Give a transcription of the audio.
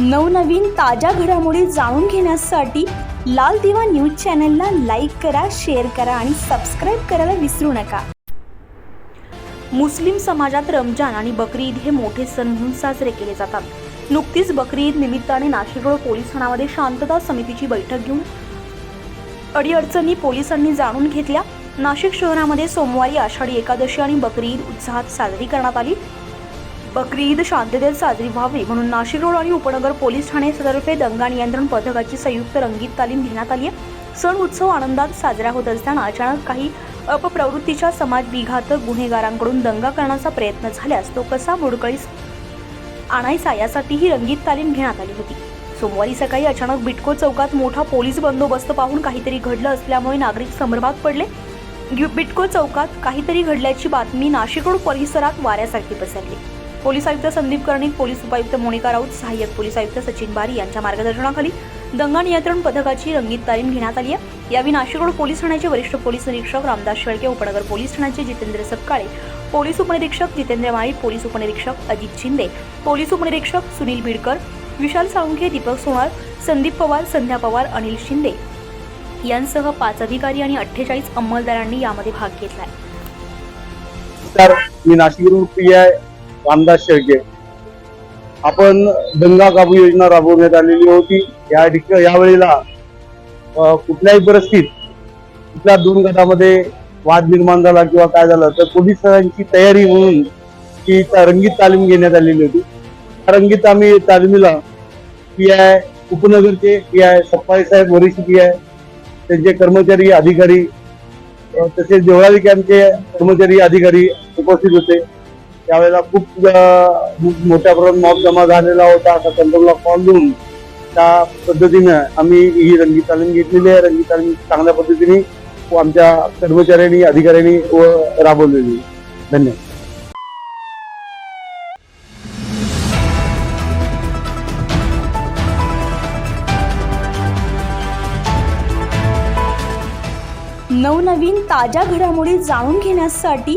नवनवीन ताज्या घडामोडी जाणून घेण्यासाठी लाल दिवा न्यूज चॅनलला लाईक करा शेअर करा आणि सबस्क्राईब करायला विसरू नका. मुस्लिम समाजात रमजान आणि बकरी ईद हे मोठे सण म्हणून साजरे केले जातात. नुकतीच बकरी ईद निमित्ताने नाशिक रोड पोलीस ठाण्यामध्ये शांतता समितीची बैठक घेऊन अडीअडचणी पोलिसांनी जाणून घेतल्या. नाशिक शहरामध्ये सोमवारी आषाढी एकादशी आणि बकरी ईद उत्साहात साजरी करण्यात आली. बकरी ईद शांततेत साजरी व्हावी म्हणून नाशिक रोड आणि उपनगर पोलीस ठाणे तर्फे दंगा नियंत्रण पथकाची संयुक्त रंगीत तालीम घेण्यात आली आहे. सण उत्सव आनंदात साजरा होत असताना अचानक काही अपप्रवृत्तीच्या समाज विघातक गुन्हेगारांकडून दंगा करण्याचा प्रयत्न झाल्यास तो कसा मोडकळीस आणायचा यासाठी ही रंगीत तालीम घेण्यात आली होती. सोमवारी सकाळी अचानक बिटको चौकात मोठा पोलीस बंदोबस्त पाहून काहीतरी घडलं असल्यामुळे नागरिक संभ्रमात पडले. बिटको चौकात काहीतरी घडल्याची बातमी नाशिक रोड परिसरात वाऱ्यासारखी पसरली. पोलीस आयुक्त संदीप कर्णिक पोलीस उपायुक्त मोनिका राऊत सहाय्यक पोलीस आयुक्त सचिन बारी यांच्या मार्गदर्शनाखाली दंगा नियंत्रण पथकाची रंगीत तालीम घेण्यात आली आहे. यावेळी नाशिक रोड पोलीस ठाण्याचे वरिष्ठ पोलीस निरीक्षक रामदास शेळके उपनगर पोलीस ठाण्याचे जितेंद्र सपकाळे पोलीस उपनिरीक्षक जितेंद्र माळी पोलीस उपनिरीक्षक अजित शिंदे पोलीस उपनिरीक्षक सुनील बिडकर विशाल साळुंखे दीपक सोनार संदीप पवार संध्या पवार अनिल शिंदे यांसह पाच अधिकारी आणि अठ्ठेचाळीस अंमलदारांनी यामध्ये भाग घेतलाय मी नाशिकवरून रामदास शेळके. आपण दंगा काबू योजना राबवण्यात आलेली होती. या ठिकाणी यावेळेला कुठल्याही परिस्थितीत कुठल्या दोन गटामध्ये वाद निर्माण झाला किंवा काय झालं तर पोलिसांची तयारी म्हणून ती रंगीत तालीम घेण्यात आलेली होती. रंगीत आम्ही तालमीला पी आय उपनगरचे पी आय सप्पाई साहेब वरिष्ठ पी आय त्यांचे कर्मचारी अधिकारी तसेच देवळाली कॅम्पचे कर्मचारी अधिकारी उपस्थित होते. त्यावेळेला खूप मोठ्या प्रमाणात मॉब जमा झालेला होता असा कंट्रोलला कॉल देऊन त्या पद्धतीनं आम्ही ही रंगीत तालीम घेतलेली आहे. रंगीत तालीम चांगल्या पद्धतीने व आमच्या कर्मचाऱ्यांनी अधिकाऱ्यांनी व राबवलेली धन्यवाद. नवनवीन ताज्या घडामोडी जाणून घेण्यासाठी